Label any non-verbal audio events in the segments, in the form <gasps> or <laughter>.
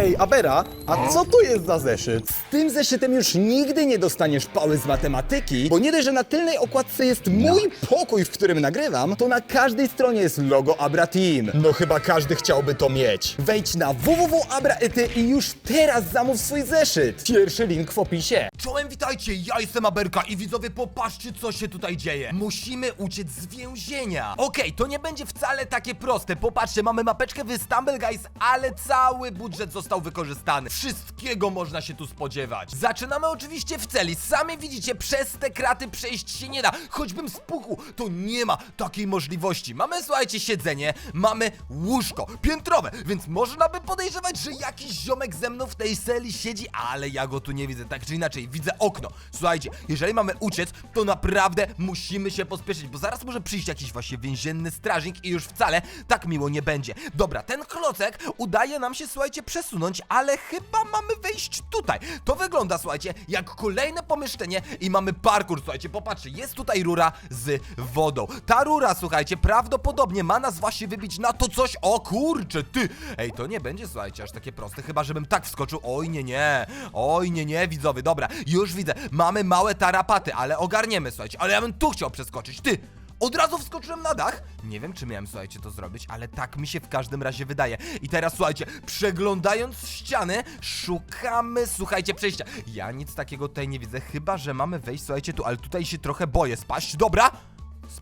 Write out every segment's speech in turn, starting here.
Ej, Abera, a co to jest za zeszyt? Z tym zeszytem już nigdy nie dostaniesz pały z matematyki, bo nie dość, że na tylnej okładce jest mój pokój, w którym nagrywam, to na każdej stronie jest logo Abra Team. No chyba każdy chciałby to mieć. Wejdź na www.abraety i już teraz zamów swój zeszyt. Pierwszy link w opisie. Czołem, witajcie, ja jestem Aberka i widzowie, popatrzcie co się tutaj dzieje. Musimy uciec z więzienia. Okej, to nie będzie wcale takie proste. Popatrzcie, mamy mapeczkę w Stumble Guys, ale cały budżet został wykorzystany. Wszystkiego można się tu spodziewać. Zaczynamy oczywiście w celi. Sami widzicie, przez te kraty przejść się nie da. Choćbym spukł, to nie ma takiej możliwości. Mamy, słuchajcie, siedzenie, mamy łóżko piętrowe, więc można by podejrzewać, że jakiś ziomek ze mną w tej celi siedzi, ale ja go tu nie widzę. Tak czy inaczej, widzę okno. Słuchajcie, jeżeli mamy uciec, to naprawdę musimy się pospieszyć, bo zaraz może przyjść jakiś właśnie więzienny strażnik i już wcale tak miło nie będzie. Dobra, ten klocek udaje nam się, słuchajcie, przesunąć, ale chyba mamy wejść tutaj. To wygląda, słuchajcie, jak kolejne pomieszczenie i mamy parkour, słuchajcie, popatrzcie, jest tutaj rura z wodą. Ta rura, słuchajcie, prawdopodobnie ma nas właśnie wybić na to coś, o kurczę, ty! Ej, to nie będzie, słuchajcie, aż takie proste, chyba żebym tak wskoczył, oj nie, nie, oj nie, nie, widzowie, dobra, już widzę, mamy małe tarapaty, ale ogarniemy, słuchajcie, ale ja bym tu chciał przeskoczyć, ty! Od razu wskoczyłem na dach. Nie wiem, czy miałem, słuchajcie, to zrobić, ale tak mi się w każdym razie wydaje. I teraz, słuchajcie, przeglądając ściany, szukamy, słuchajcie, przejścia. Ja nic takiego tutaj nie widzę, chyba, że mamy wejść, słuchajcie, tu, ale tutaj się trochę boję spaść. Dobra,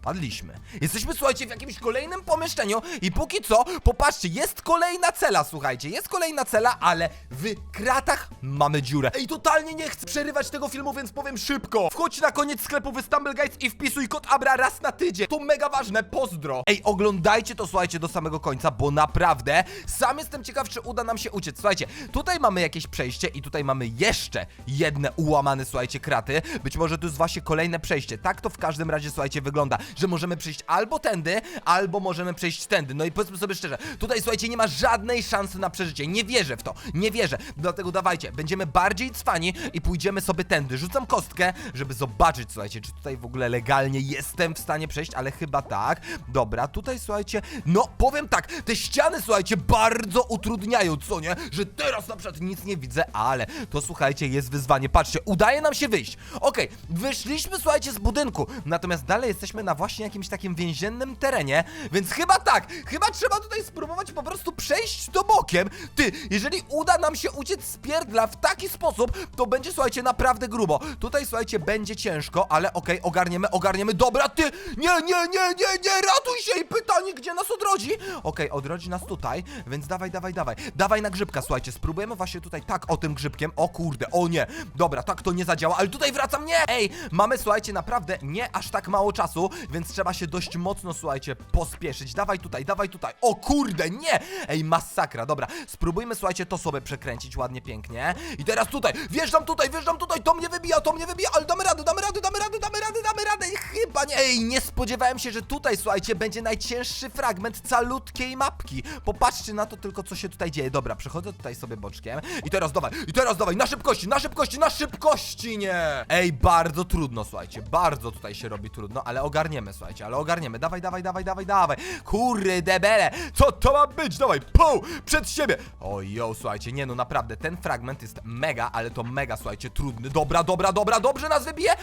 Spadliśmy. Jesteśmy, słuchajcie, w jakimś kolejnym pomieszczeniu i póki co, popatrzcie, jest kolejna cela, słuchajcie, jest kolejna cela, ale w kratach mamy dziurę. Ej, totalnie nie chcę przerywać tego filmu, więc powiem szybko. Wchodź na koniec sklepu Stumble Guys i wpisuj kod ABRA raz na tydzień. To mega ważne, pozdro. Ej, oglądajcie to, słuchajcie, do samego końca, bo naprawdę sam jestem ciekaw, czy uda nam się uciec. Słuchajcie, tutaj mamy jakieś przejście i tutaj mamy jeszcze jedne ułamane, słuchajcie, kraty. Być może to jest właśnie kolejne przejście. Tak to w każdym razie, słuchajcie, wygląda, że możemy przejść albo tędy, albo możemy przejść tędy. No i powiedzmy sobie szczerze, tutaj, słuchajcie, nie ma żadnej szansy na przeżycie. Nie wierzę w to, nie wierzę. Dlatego dawajcie, będziemy bardziej cwani i pójdziemy sobie tędy. Rzucam kostkę, żeby zobaczyć, słuchajcie, czy tutaj w ogóle legalnie jestem w stanie przejść, ale chyba tak. Dobra, tutaj, słuchajcie, no powiem tak, te ściany, słuchajcie, bardzo utrudniają, co nie? Że teraz na przykład nic nie widzę, ale to, słuchajcie, jest wyzwanie. Patrzcie, udaje nam się wyjść. Okej, wyszliśmy, słuchajcie, z budynku, natomiast dalej jesteśmy na właśnie jakimś takim więziennym terenie, więc chyba tak, chyba trzeba tutaj spróbować po prostu przejść to bokiem. Ty, jeżeli uda nam się uciec z pierdla w taki sposób, to będzie, słuchajcie, naprawdę grubo. Tutaj, słuchajcie, będzie ciężko, ale okej, ogarniemy, ogarniemy. Dobra, ty, nie, nie, nie, nie, nie, ratuj się i pytanie, gdzie nas odrodzi? Okej, odrodzi nas tutaj, więc dawaj, dawaj, dawaj. Dawaj na grzybka, słuchajcie, spróbujemy właśnie tutaj tak o tym grzybkiem. O kurde, o nie. Dobra, tak to nie zadziała, ale tutaj wracam, nie! Ej, mamy, słuchajcie, naprawdę nie aż tak mało czasu, więc trzeba się dość mocno, słuchajcie, pospieszyć. Dawaj tutaj, dawaj tutaj. O kurde, nie! Ej, masakra, dobra. Spróbujmy, słuchajcie, to sobie przekręcić ładnie, pięknie. I teraz tutaj, wjeżdżam tutaj, wjeżdżam tutaj, to mnie wybija, to mnie wybija, ale damy radę, damy radę, damy radę, damy radę, damy radę. Chyba nie. Ej, nie spodziewałem się, że tutaj, słuchajcie, będzie najcięższy fragment calutkiej mapki. Popatrzcie na to tylko, co się tutaj dzieje. Dobra, przechodzę tutaj sobie boczkiem. I teraz dawaj, i teraz dawaj, na szybkości, na szybkości, na szybkości, nie! Ej, bardzo trudno, słuchajcie, bardzo tutaj się robi trudno, ale ogarniemy, słuchajcie, ale ogarniemy. Dawaj, dawaj, dawaj, dawaj, dawaj. Kurde bele, co to ma być? Dawaj, pół, przed siebie. Ojo, słuchajcie, nie no, naprawdę, ten fragment jest mega, ale to mega, słuchajcie, trudny. Dobra, dobra, dobra, dobrze nas wybije.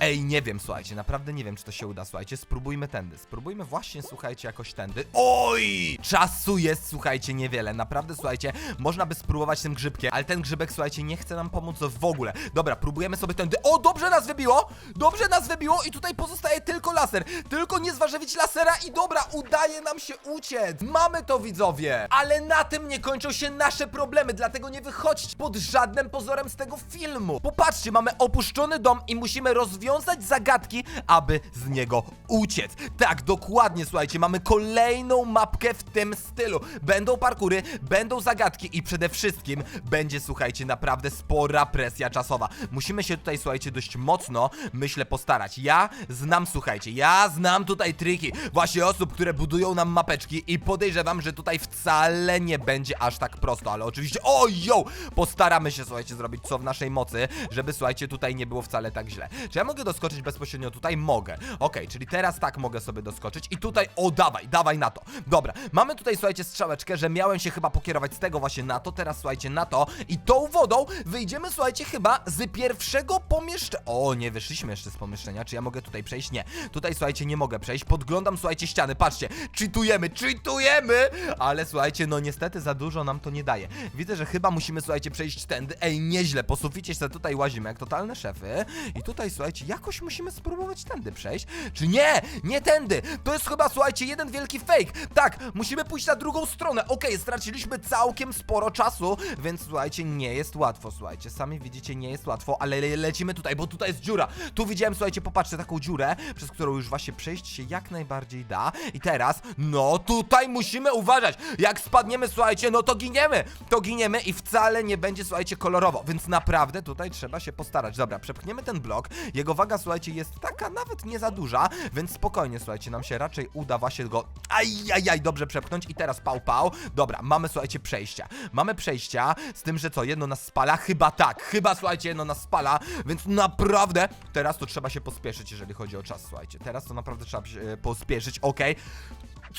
Ej, nie wiem, słuchajcie, naprawdę nie wiem, czy to się uda, słuchajcie, spróbujmy tędy, spróbujmy właśnie, słuchajcie, jakoś tędy. Oj! Czasu jest, słuchajcie, niewiele, naprawdę, słuchajcie, można by spróbować tym grzybkiem, ale ten grzybek, słuchajcie, nie chce nam pomóc w ogóle. Dobra, próbujemy sobie tędy. O, dobrze nas wybiło! Dobrze nas wybiło i tutaj pozostaje tylko laser. Tylko nie zważywić lasera i dobra, udaje nam się uciec. Mamy to, widzowie. Ale na tym nie kończą się nasze problemy, dlatego nie wychodźcie pod żadnym pozorem z tego filmu. Popatrzcie, mamy opuszczony dom i musimy rozwiązać zagadki, aby z niego uciec. Tak, dokładnie, słuchajcie, mamy kolejną mapkę w tym stylu. Będą parkury, będą zagadki i przede wszystkim będzie, słuchajcie, naprawdę spora presja czasowa. Musimy się tutaj, słuchajcie, dość mocno, myślę, postarać. Ja znam, słuchajcie, ja znam tutaj triki właśnie osób, które budują nam mapeczki i podejrzewam, że tutaj wcale nie będzie aż tak prosto, ale oczywiście, ojo, postaramy się, słuchajcie, zrobić co w naszej mocy, żeby, słuchajcie, tutaj nie było wcale tak źle. Czy ja mogę doskoczyć bezpośrednio tutaj? Mogę. Okej, czyli teraz tak mogę sobie doskoczyć i tutaj, o dawaj, dawaj na to. Dobra, mamy tutaj, słuchajcie, strzałeczkę, że miałem się chyba pokierować z tego właśnie na to, teraz słuchajcie, na to i tą wodą wyjdziemy, słuchajcie, chyba z pierwszego pomieszczenia. O, nie wyszliśmy jeszcze z pomieszczenia, czy ja mogę tutaj przejść? Nie. Tutaj, słuchajcie, nie mogę przejść, podglądam, słuchajcie, ściany, patrzcie, cheatujemy, cheatujemy, ale słuchajcie, no niestety za dużo nam to nie daje. Widzę, że chyba musimy, słuchajcie, przejść tędy. Ej, nieźle, po suficie się tutaj łazimy jak totalne szefy. I tutaj, słuchajcie, jakoś musimy spróbować tędy przejść. Czy nie? Nie tędy! To jest chyba, słuchajcie, jeden wielki fake. Tak, musimy pójść na drugą stronę. Okej, straciliśmy całkiem sporo czasu, więc słuchajcie, nie jest łatwo, słuchajcie. Sami widzicie, nie jest łatwo, ale le lecimy tutaj, bo tutaj jest dziura. Tu widziałem, słuchajcie, popatrzcie, taką dziurę, przez którą już właśnie przejść się jak najbardziej da. I teraz, no tutaj musimy uważać. Jak spadniemy, słuchajcie, no to giniemy. To giniemy i wcale nie będzie, słuchajcie, kolorowo. Więc naprawdę tutaj trzeba się postarać. Dobra, przepchniemy ten blok. Jego waga, słuchajcie, jest taka nawet nie za duża, więc spokojnie, słuchajcie, nam się raczej uda właśnie go ajajaj dobrze przepchnąć. I teraz pał pał. Dobra, mamy, słuchajcie, przejścia. Mamy przejścia, z tym, że co, jedno nas spala? Chyba tak, chyba, słuchajcie, jedno nas spala, więc naprawdę teraz to trzeba się pospieszyć, jeżeli chodzi o czas, słuchajcie. Teraz to naprawdę trzeba e, pospieszyć, okej.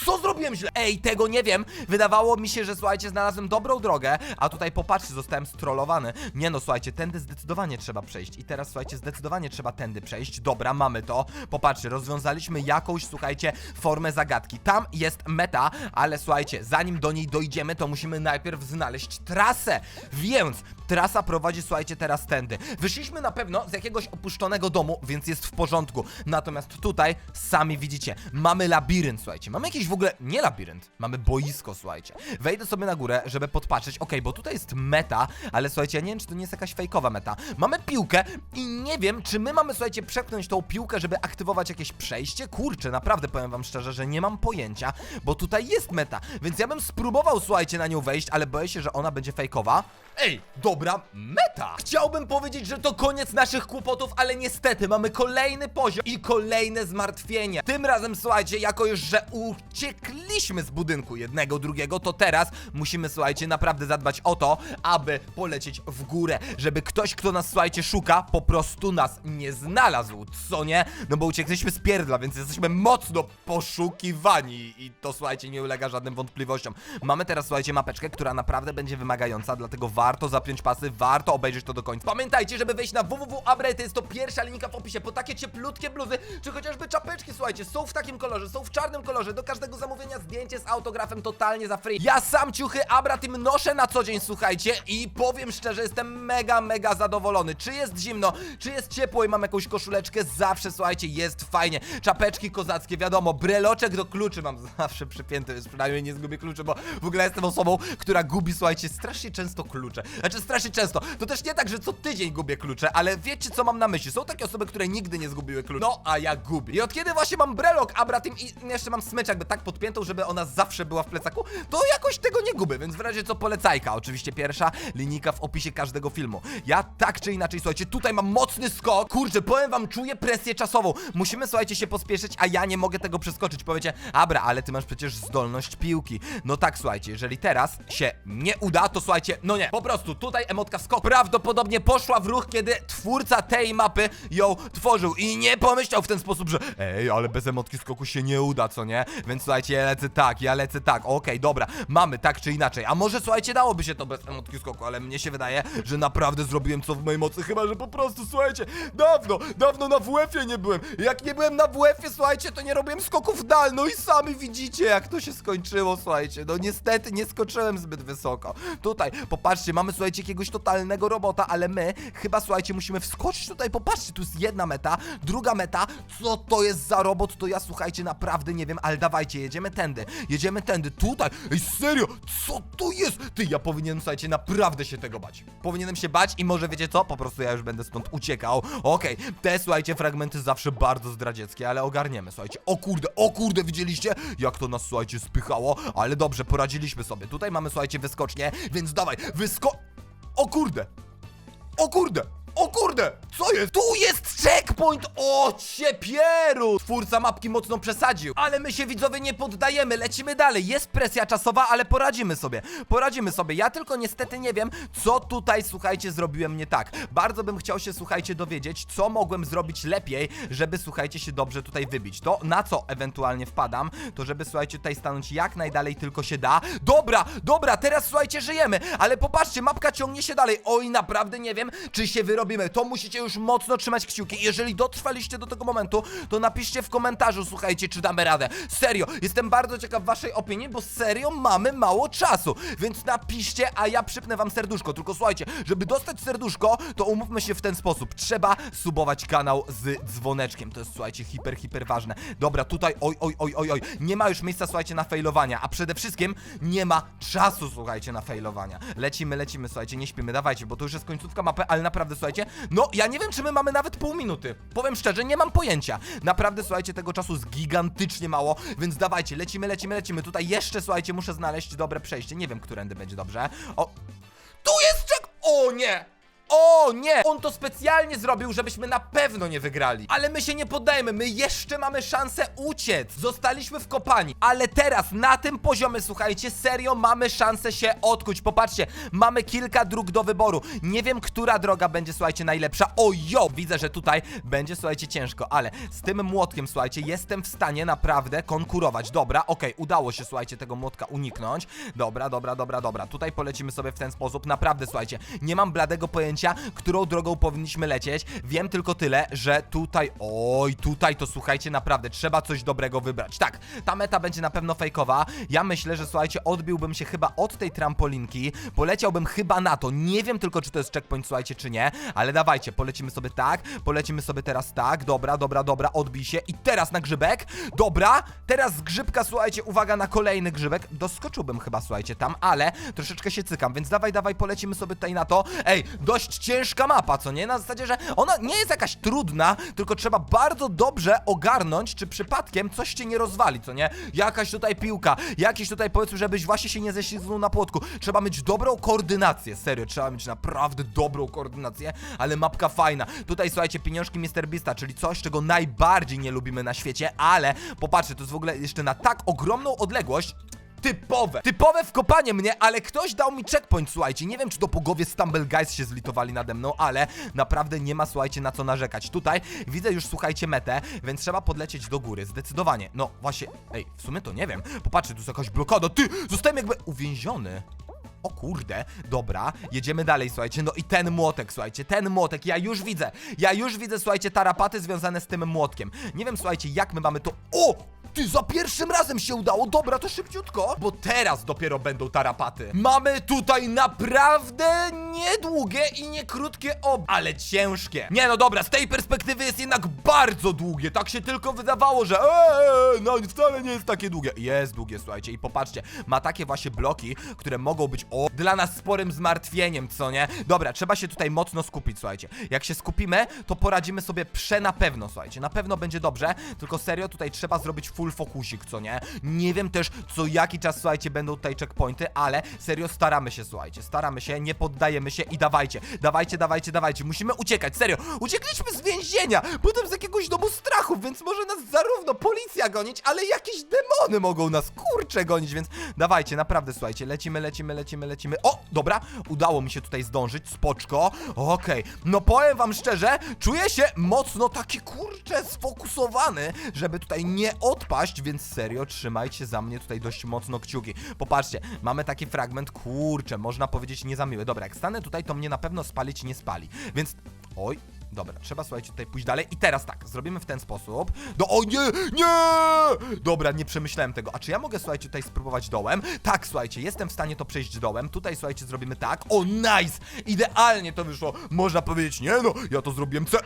Co zrobiłem źle? Ej, tego nie wiem. Wydawało mi się, że słuchajcie, znalazłem dobrą drogę, a tutaj popatrzcie, zostałem strollowany. Nie no, słuchajcie, tędy zdecydowanie trzeba przejść. I teraz słuchajcie, zdecydowanie trzeba tędy przejść. Dobra, mamy to. Popatrzcie, rozwiązaliśmy jakąś, słuchajcie, formę zagadki. Tam jest meta, ale słuchajcie, zanim do niej dojdziemy, to musimy najpierw znaleźć trasę. Więc trasa prowadzi, słuchajcie, teraz tędy. Wyszliśmy na pewno z jakiegoś opuszczonego domu, więc jest w porządku. Natomiast tutaj, sami widzicie, mamy labirynt, słuchajcie. Mamy jakiś w ogóle, nie labirynt, mamy boisko, słuchajcie. Wejdę sobie na górę, żeby podpatrzeć, okej, bo tutaj jest meta, ale słuchajcie, ja nie wiem, czy to nie jest jakaś fejkowa meta. Mamy piłkę i nie wiem, czy my mamy, słuchajcie, przepchnąć tą piłkę, żeby aktywować jakieś przejście. Kurczę, naprawdę powiem wam szczerze, że nie mam pojęcia, bo tutaj jest meta, więc ja bym spróbował, słuchajcie, na nią wejść, ale boję się, że ona będzie fejkowa. Ej, dobra meta! Chciałbym powiedzieć, że to koniec naszych kłopotów, ale niestety mamy kolejny poziom i kolejne zmartwienia. Tym razem, słuchajcie, jako już, że uciekliśmy z budynku jednego, drugiego, to teraz musimy, słuchajcie, naprawdę zadbać o to, aby polecieć w górę, żeby ktoś, kto nas, słuchajcie, szuka, po prostu nas nie znalazł, co nie? No bo uciekliśmy z pierdla, więc jesteśmy mocno poszukiwani i to, słuchajcie, nie ulega żadnym wątpliwościom. Mamy teraz, słuchajcie, mapeczkę, która naprawdę będzie wymagająca, dlatego warto zapiąć pasy, warto obejrzeć to do końca. Pamiętajcie, żeby wejść na www.abrate, jest to pierwsza linijka w opisie, po takie cieplutkie bluzy, czy chociażby czapeczki, słuchajcie, są w takim kolorze, są w czarnym kolorze, do każdego zamówienia zdjęcie z autografem totalnie za free. Ja sam ciuchy Abra tym noszę na co dzień, słuchajcie, i powiem szczerze, jestem mega, mega zadowolony. Czy jest zimno, czy jest ciepło i mam jakąś koszuleczkę, zawsze, słuchajcie, jest fajnie. Czapeczki kozackie, wiadomo, breloczek do kluczy mam <laughs> zawsze przypięty, więc przynajmniej nie zgubię kluczy, bo w ogóle jestem osobą, która gubi, słuchajcie, strasznie często klucze. Znaczy, strasznie często. To też nie tak, że co tydzień gubię klucze, ale wiecie, co mam na myśli. Są takie osoby, które nigdy nie zgubiły kluczy. No, a ja gubię. I od kiedy właśnie mam brelok Abra tym i jeszcze mam smycz jakby tak podpiętą, żeby ona zawsze była w plecaku, to jakoś tego nie gubię, więc w razie co polecajka. Oczywiście pierwsza linijka w opisie każdego filmu. Ja tak czy inaczej, słuchajcie, tutaj mam mocny skok. Kurczę, powiem wam, czuję presję czasową. Musimy, słuchajcie, się pospieszyć, a ja nie mogę tego przeskoczyć. Powiecie, Abra, ale ty masz przecież zdolność piłki. No tak, słuchajcie, jeżeli teraz się nie uda, to słuchajcie, no nie, po prostu tutaj emotka skok prawdopodobnie poszła w ruch, kiedy twórca tej mapy ją tworzył i nie pomyślał w ten sposób, że ej, ale bez emotki skoku się nie uda, co nie? Więc słuchajcie, ja lecę tak, ja lecę tak, okej, dobra, mamy tak czy inaczej, a może słuchajcie, dałoby się to bez emotki skoku, ale mnie się wydaje, że naprawdę zrobiłem co w mojej mocy, chyba, że po prostu, słuchajcie, dawno, dawno na WF-ie nie byłem, jak nie byłem na WF-ie, słuchajcie, to nie robiłem skoków dal, no i sami widzicie, jak to się skończyło, słuchajcie, no niestety nie skoczyłem zbyt wysoko. Tutaj, popatrzcie, mamy, słuchajcie, jakiegoś totalnego robota, ale my chyba, słuchajcie, musimy wskoczyć tutaj, popatrzcie, tu jest jedna meta, druga meta, co to jest za robot, to ja, słuchajcie, naprawdę nie wiem, ale dawajcie, jedziemy tędy, jedziemy tędy, tutaj, ej, serio, co to jest? Ty, ja powinienem, słuchajcie, naprawdę się tego bać. Powinienem się bać i może, wiecie co, po prostu ja już będę stąd uciekał. Okej, te, słuchajcie, fragmenty zawsze bardzo zdradzieckie, ale ogarniemy, słuchajcie, o kurde, o kurde, widzieliście? Jak to nas, słuchajcie, spychało, ale dobrze, poradziliśmy sobie. Tutaj mamy, słuchajcie, wyskocznie, więc dawaj, wysko... O kurde! O kurde! O kurde, co jest? Tu jest checkpoint! O, ciepieru! Twórca mapki mocno przesadził. Ale my się widzowie nie poddajemy, lecimy dalej. Jest presja czasowa, ale poradzimy sobie. Poradzimy sobie. Ja tylko niestety nie wiem, co tutaj, słuchajcie, zrobiłem nie tak. Bardzo bym chciał się, słuchajcie, dowiedzieć, co mogłem zrobić lepiej, żeby, słuchajcie, się dobrze tutaj wybić. To, na co ewentualnie wpadam, to żeby, słuchajcie, tutaj stanąć jak najdalej tylko się da. Dobra, dobra, teraz, słuchajcie, żyjemy. Ale popatrzcie, mapka ciągnie się dalej. Oj, naprawdę nie wiem, czy się To musicie już mocno trzymać kciuki. Jeżeli dotrwaliście do tego momentu, to napiszcie w komentarzu, słuchajcie, czy damy radę. Serio, jestem bardzo ciekaw waszej opinii, bo serio mamy mało czasu. Więc napiszcie, a ja przypnę wam serduszko. Tylko słuchajcie, żeby dostać serduszko, to umówmy się w ten sposób. Trzeba subować kanał z dzwoneczkiem. To jest, słuchajcie, hiper, hiper ważne. Dobra, tutaj, oj, oj, oj, oj, oj. Nie ma już miejsca, słuchajcie, na failowania. A przede wszystkim nie ma czasu, słuchajcie, na failowania. Lecimy, lecimy, słuchajcie, nie śpimy, dawajcie, bo to już jest końcówka mapy, ale naprawdę, słuchajcie, no, ja nie wiem, czy my mamy nawet pół minuty. Powiem szczerze, nie mam pojęcia. Naprawdę, słuchajcie, tego czasu jest gigantycznie mało, więc dawajcie, lecimy, lecimy, lecimy. Tutaj jeszcze, słuchajcie, muszę znaleźć dobre przejście. Nie wiem, którędy będzie dobrze. O, tu jest czek... O nie! O nie! On to specjalnie zrobił, żebyśmy na pewno nie wygrali. Ale my się nie poddajemy, my jeszcze mamy szansę uciec. Zostaliśmy w kopalni. Ale teraz, na tym poziomie, słuchajcie, serio mamy szansę się odkuć. Popatrzcie, mamy kilka dróg do wyboru. Nie wiem, która droga będzie, słuchajcie, najlepsza. O jo! Widzę, że tutaj będzie, słuchajcie, ciężko, ale z tym młotkiem, słuchajcie, jestem w stanie naprawdę konkurować. Dobra, okej, udało się, słuchajcie, tego młotka uniknąć. Dobra, dobra, dobra, dobra. Tutaj polecimy sobie w ten sposób. Naprawdę, słuchajcie, nie mam bladego pojęcia, którą drogą powinniśmy lecieć. Wiem tylko tyle, że tutaj, oj, tutaj to słuchajcie, naprawdę trzeba coś dobrego wybrać. Tak, ta meta będzie na pewno fejkowa. Ja myślę, że słuchajcie, odbiłbym się chyba od tej trampolinki, poleciałbym chyba na to. Nie wiem tylko, czy to jest checkpoint, słuchajcie, czy nie, ale dawajcie, polecimy sobie tak, polecimy sobie teraz tak, dobra, dobra, dobra, odbij się i teraz na grzybek, dobra, teraz z grzybka, słuchajcie, uwaga na kolejny grzybek, doskoczyłbym chyba, słuchajcie, tam, ale troszeczkę się cykam, więc dawaj, dawaj, polecimy sobie tutaj na to. Ej, dość ciężka mapa, co nie? Na zasadzie, że ona nie jest jakaś trudna, tylko trzeba bardzo dobrze ogarnąć, czy przypadkiem coś cię nie rozwali, co nie? Jakaś tutaj piłka, jakiś tutaj powiedzmy, żebyś właśnie się nie ześlizgnął na płotku. Trzeba mieć dobrą koordynację, serio, trzeba mieć naprawdę dobrą koordynację, ale mapka fajna. Tutaj słuchajcie, pieniążki Mr. Beasta, czyli coś, czego najbardziej nie lubimy na świecie, ale popatrzcie, to jest w ogóle jeszcze na tak ogromną odległość, Typowe, typowe wkopanie mnie, ale ktoś dał mi checkpoint, słuchajcie, nie wiem czy to pogowie Stumble Guys się zlitowali nade mną, ale naprawdę nie ma, słuchajcie, na co narzekać. Tutaj widzę już, słuchajcie, metę, więc trzeba podlecieć do góry, zdecydowanie. No właśnie, ej, w sumie to nie wiem, popatrzcie, tu jest jakaś blokada, ty, zostałem jakby uwięziony. O kurde, dobra, jedziemy dalej, słuchajcie, no i ten młotek, słuchajcie, ten młotek, ja już widzę, ja już widzę, słuchajcie, tarapaty związane z tym młotkiem. Nie wiem, słuchajcie, jak my mamy to... O! Ty, za pierwszym razem się udało, dobra, to szybciutko, bo teraz dopiero będą tarapaty. Mamy tutaj naprawdę niedługie i niekrótkie ob, ale ciężkie. Nie, no dobra, z tej perspektywy jest jednak bardzo długie, tak się tylko wydawało, że eee, no wcale nie jest takie długie. Jest długie, słuchajcie, i popatrzcie, ma takie właśnie bloki, które mogą być, o, dla nas sporym zmartwieniem, co nie? Dobra, trzeba się tutaj mocno skupić, słuchajcie. Jak się skupimy, to poradzimy sobie prze na pewno, słuchajcie, na pewno będzie dobrze, tylko serio, tutaj trzeba zrobić full fokusik, co nie? Nie wiem też, co jaki czas, słuchajcie, będą tutaj checkpointy, ale serio staramy się, słuchajcie, staramy się, nie poddajemy się i dawajcie, dawajcie, dawajcie, dawajcie, musimy uciekać, serio, uciekliśmy z więzienia, potem z jakiegoś domu strachów, więc może nas zarówno policja gonić, ale jakieś demony mogą nas, kurcze, gonić, więc dawajcie, naprawdę, słuchajcie, lecimy, lecimy, lecimy, lecimy, o, dobra, udało mi się tutaj zdążyć, spoczko, okej, no powiem wam szczerze, czuję się mocno taki, kurcze, sfokusowany, żeby tutaj nie odpaść, więc serio, trzymajcie za mnie tutaj dość mocno kciuki. Popatrzcie, mamy taki fragment, kurczę, można powiedzieć nie za miły. Dobra, jak stanę tutaj, to mnie na pewno spalić nie spali, więc... Oj, Dobra, trzeba słuchajcie tutaj pójść dalej i teraz tak, zrobimy w ten sposób. Do o nie, nie! Dobra, nie przemyślałem tego. A czy ja mogę słuchajcie tutaj spróbować dołem? Tak, słuchajcie, jestem w stanie to przejść dołem. Tutaj słuchajcie, zrobimy tak. O, nice! Idealnie to wyszło. Można powiedzieć, nie no, ja to zrobiłem ce...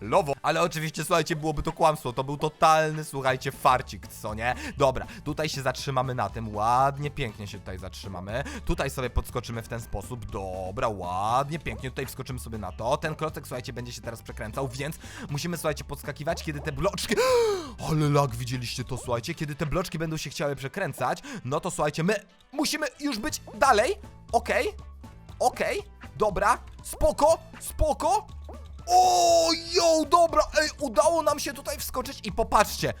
Lowo. Ale oczywiście, słuchajcie, byłoby to kłamstwo. To był totalny, słuchajcie, farcik, co nie? Dobra, tutaj się zatrzymamy na tym. Ładnie, pięknie się tutaj zatrzymamy. Tutaj sobie podskoczymy w ten sposób. Dobra, ładnie, pięknie. Tutaj wskoczymy sobie na to. Ten klocek, słuchajcie, będzie się teraz przekręcał, więc musimy, słuchajcie, podskakiwać, kiedy te bloczki... <gasps> Ale lag, widzieliście to, słuchajcie? Kiedy te bloczki będą się chciały przekręcać, no to słuchajcie, my musimy już być dalej. Okej, okej, dobra, spoko, spoko. O, jo, dobra, ej, udało nam się tutaj wskoczyć i popatrzcie.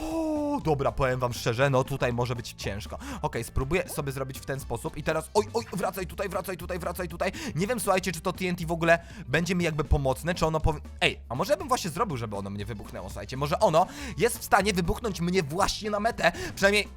O, dobra, powiem wam szczerze, no tutaj może być ciężko. Okej, spróbuję sobie zrobić w ten sposób i teraz, oj, oj, wracaj tutaj, wracaj tutaj, wracaj tutaj. Nie wiem, słuchajcie, czy to TNT w ogóle będzie mi jakby pomocne, czy ono powie... Ej, a może ja bym właśnie zrobił, żeby ono mnie wybuchnęło, słuchajcie. Może ono jest w stanie wybuchnąć mnie właśnie na metę, przynajmniej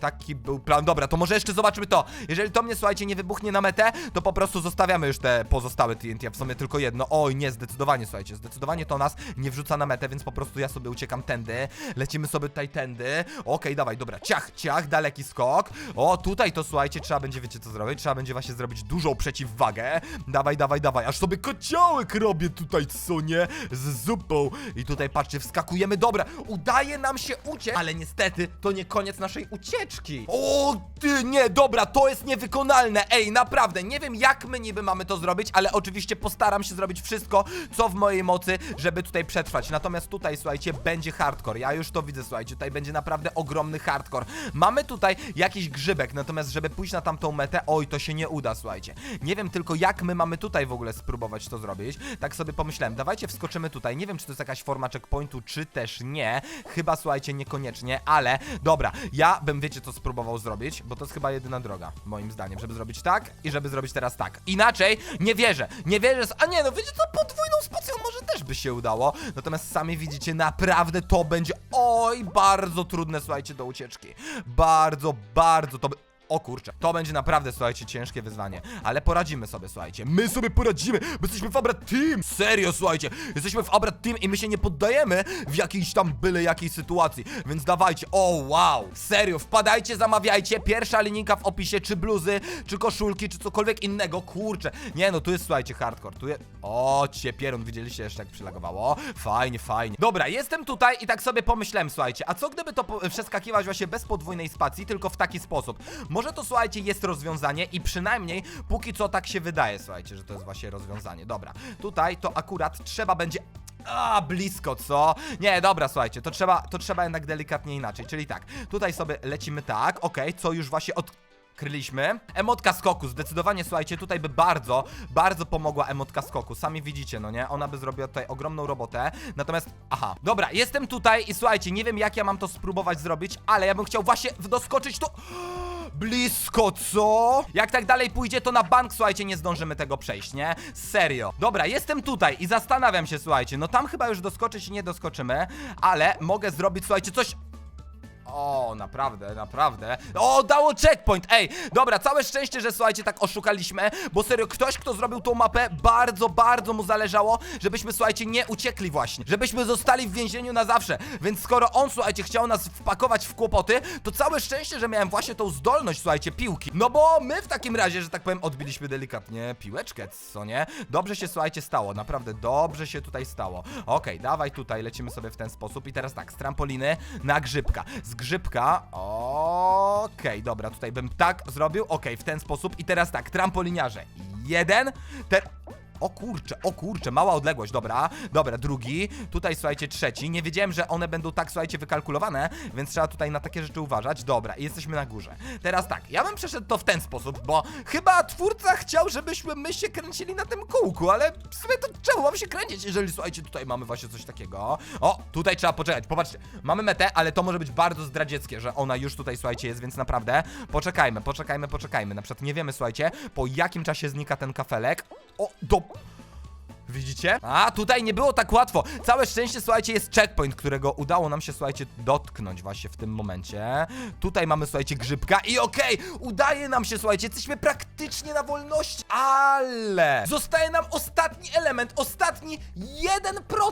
Taki był plan. Dobra, to może jeszcze zobaczmy to. Jeżeli to mnie, słuchajcie, nie wybuchnie na metę, to po prostu zostawiamy już te pozostałe TNT, a w sumie tylko jedno. Oj, nie, zdecydowanie, słuchajcie, zdecydowanie to nas nie wrzuca na metę, więc po prostu ja sobie uciekam tędy. Lecimy sobie tutaj tędy. Okej, dawaj, dobra, ciach, ciach, daleki skok. O, tutaj to, słuchajcie, trzeba będzie, wiecie co zrobić? Trzeba będzie właśnie zrobić dużą przeciwwagę. Dawaj, dawaj, dawaj, aż sobie kociołek robię tutaj, co nie? Z zupą. I tutaj, patrzcie, wskakujemy. Dobra, udaje nam się uciec, ale niestety to nie koniec naszej ucieczki. O, ty, nie, dobra, to jest niewykonalne. Ej, naprawdę, nie wiem jak my niby mamy to zrobić, ale oczywiście postaram się zrobić wszystko, co w mojej mocy, żeby tutaj przetrwać. Natomiast tutaj, słuchajcie, będzie hardcore. Ja już to widzę, słuchajcie, tutaj będzie naprawdę ogromny hardcore. Mamy tutaj jakiś grzybek, natomiast żeby pójść na tamtą metę, oj, to się nie uda, słuchajcie. Nie wiem tylko jak my mamy tutaj w ogóle spróbować to zrobić. Tak sobie pomyślałem, dawajcie wskoczymy tutaj. Nie wiem, czy to jest jakaś forma checkpointu, czy też nie. Chyba, słuchajcie, niekoniecznie, ale dobra, ja bym, wiecie, co spróbował zrobić, bo to jest chyba jedyna droga, moim zdaniem, żeby zrobić tak i żeby zrobić teraz tak. Inaczej nie wierzę, nie wierzę, a nie, no wiecie co, podwójną spacją może też by się udało, natomiast sami widzicie, naprawdę to będzie, oj, bardzo trudne, słuchajcie, do ucieczki. Bardzo, bardzo to. O kurczę, to będzie naprawdę, słuchajcie, ciężkie wyzwanie, ale poradzimy sobie, słuchajcie. My sobie poradzimy, bo jesteśmy w Abrat Team! Serio, słuchajcie, jesteśmy w Abrat Team i my się nie poddajemy w jakiejś tam byle jakiej sytuacji, więc dawajcie, o wow, serio, wpadajcie, zamawiajcie, pierwsza linijka w opisie, czy bluzy, czy koszulki, czy cokolwiek innego, kurczę. Nie no, tu jest, słuchajcie, hardcore, tu jest... O, ciepierun, widzieliście jeszcze jak przylagowało? Fajnie, fajnie. Dobra, jestem tutaj i tak sobie pomyślałem, słuchajcie, a co gdyby to przeskakiwać właśnie bez podwójnej spacji, tylko w taki sposób? To, słuchajcie, jest rozwiązanie i przynajmniej póki co tak się wydaje, słuchajcie, że to jest właśnie rozwiązanie. Dobra, tutaj to akurat trzeba będzie... A, blisko, co? Nie, dobra, słuchajcie, to trzeba, to trzeba jednak delikatnie inaczej, czyli tak, tutaj sobie lecimy tak, okej, co już właśnie od... Kryliśmy. Emotka skoku, zdecydowanie słuchajcie, tutaj by bardzo, bardzo pomogła emotka skoku. Sami widzicie, no nie? Ona by zrobiła tutaj ogromną robotę. Natomiast, aha, dobra, jestem tutaj i słuchajcie, nie wiem jak ja mam to spróbować zrobić, ale ja bym chciał właśnie doskoczyć tu. Blisko, co? Jak tak dalej pójdzie, to na bank, słuchajcie, nie zdążymy tego przejść, nie? Serio. Dobra, jestem tutaj i zastanawiam się, słuchajcie, no tam chyba już doskoczyć nie doskoczymy, ale mogę zrobić, słuchajcie, coś o, naprawdę, naprawdę. O, dało checkpoint! Ej, dobra, całe szczęście, że słuchajcie, tak oszukaliśmy, bo serio, ktoś, kto zrobił tą mapę, bardzo, bardzo mu zależało, żebyśmy, słuchajcie, nie uciekli właśnie. Żebyśmy zostali w więzieniu na zawsze. Więc skoro on, słuchajcie, chciał nas wpakować w kłopoty, to całe szczęście, że miałem właśnie tą zdolność, słuchajcie, piłki. No bo my w takim razie, że tak powiem, odbiliśmy delikatnie piłeczkę, co nie? Dobrze się, słuchajcie, stało, naprawdę dobrze się tutaj stało. Okej, dawaj tutaj, lecimy sobie w ten sposób i teraz tak, z trampoliny na grzybka. Z grzybka, okej, dobra, tutaj bym tak zrobił, okej, w ten sposób. I teraz tak, trampoliniarze. Jeden, te... O kurczę, o kurczę, mała odległość, dobra, dobra, drugi, tutaj słuchajcie, trzeci, nie wiedziałem, że one będą tak, słuchajcie, wykalkulowane, więc trzeba tutaj na takie rzeczy uważać, dobra, i jesteśmy na górze. Teraz tak, ja bym przeszedł to w ten sposób, bo chyba twórca chciał, żebyśmy my się kręcili na tym kółku, ale w sumie to czemu mam się kręcić, jeżeli, słuchajcie, tutaj mamy właśnie coś takiego. O, tutaj trzeba poczekać, popatrzcie, mamy metę, ale to może być bardzo zdradzieckie, że ona już tutaj, słuchajcie, jest, więc naprawdę poczekajmy, poczekajmy, poczekajmy, na przykład nie wiemy, słuchajcie, po jakim czasie znika ten kafelek. O, do... Oh! Widzicie? A, tutaj nie było tak łatwo. Całe szczęście, słuchajcie, jest checkpoint, którego udało nam się, słuchajcie, dotknąć właśnie w tym momencie. Tutaj mamy, słuchajcie, grzybka i okej, udaje nam się, słuchajcie, jesteśmy praktycznie na wolności, ale zostaje nam ostatni element, ostatni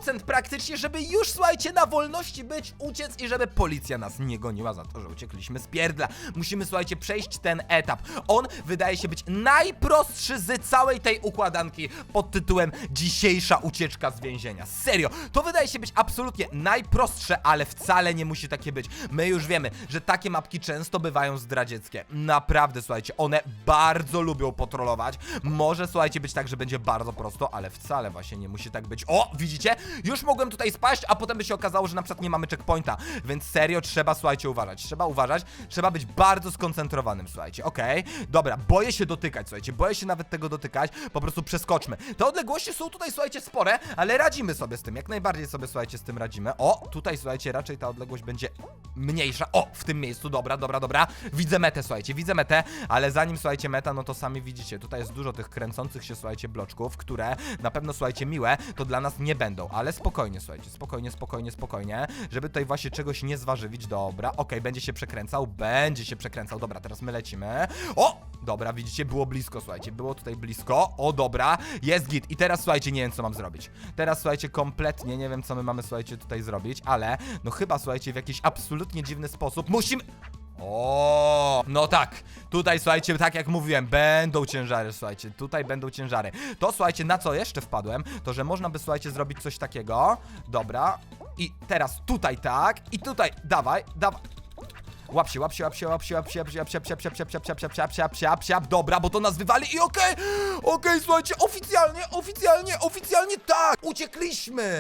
1% praktycznie, żeby już, słuchajcie, na wolności być, uciec i żeby policja nas nie goniła za to, że uciekliśmy z pierdla. Musimy, słuchajcie, przejść ten etap. On wydaje się być najprostszy z całej tej układanki pod tytułem Dzisiejsza ucieczka z więzienia. Serio, to wydaje się być absolutnie najprostsze, ale wcale nie musi takie być. My już wiemy, że takie mapki często bywają zdradzieckie. Naprawdę, słuchajcie, one bardzo lubią potrolować. Może, słuchajcie, być tak, że będzie bardzo prosto, ale wcale właśnie nie musi tak być. O, widzicie? Już mogłem tutaj spaść, a potem by się okazało, że na przykład nie mamy checkpointa. Więc serio, trzeba, słuchajcie, uważać. Trzeba uważać, trzeba być bardzo skoncentrowanym, słuchajcie. Okej, dobra, boję się dotykać, słuchajcie, boję się nawet tego dotykać. Po prostu przeskoczmy. Te odległości są tutaj tutaj, słuchajcie, spore, ale radzimy sobie z tym, jak najbardziej sobie, słuchajcie, z tym radzimy. O, tutaj, słuchajcie, raczej ta odległość będzie mniejsza. O, w tym miejscu, dobra, dobra, dobra. Widzę metę, słuchajcie, widzę metę, ale zanim, słuchajcie, meta, no to sami widzicie, tutaj jest dużo tych kręcących się, słuchajcie, bloczków, które na pewno, słuchajcie, miłe, to dla nas nie będą, ale spokojnie, słuchajcie, spokojnie, spokojnie, spokojnie, żeby tutaj właśnie czegoś nie zważywić, dobra, okej, będzie się przekręcał, będzie się przekręcał, dobra, teraz my lecimy. O, dobra, widzicie, było blisko, słuchajcie, było tutaj blisko, o, dobra, jest git i teraz, słuchajcie, nie wiem, co mam zrobić. Teraz, słuchajcie, kompletnie nie wiem, co my mamy, słuchajcie, tutaj zrobić, ale, no chyba, słuchajcie, w jakiś absolutnie dziwny sposób musimy... O, no tak. Tutaj słuchajcie, tak jak mówiłem, będą ciężary, słuchajcie. Tutaj będą ciężary. To słuchajcie, na co jeszcze wpadłem, to że można by słuchajcie zrobić coś takiego. Dobra. I teraz tutaj tak i tutaj dawaj, dawaj. Łap się, łap się, łap się, łap się, łap się, łap się, łap się, łap się, łap się, łap się, łap się, łap się, łap się, łap. Dobra, bo to nas wywali i okej, okej, słuchajcie, oficjalnie, oficjalnie, oficjalnie tak, uciekliśmy.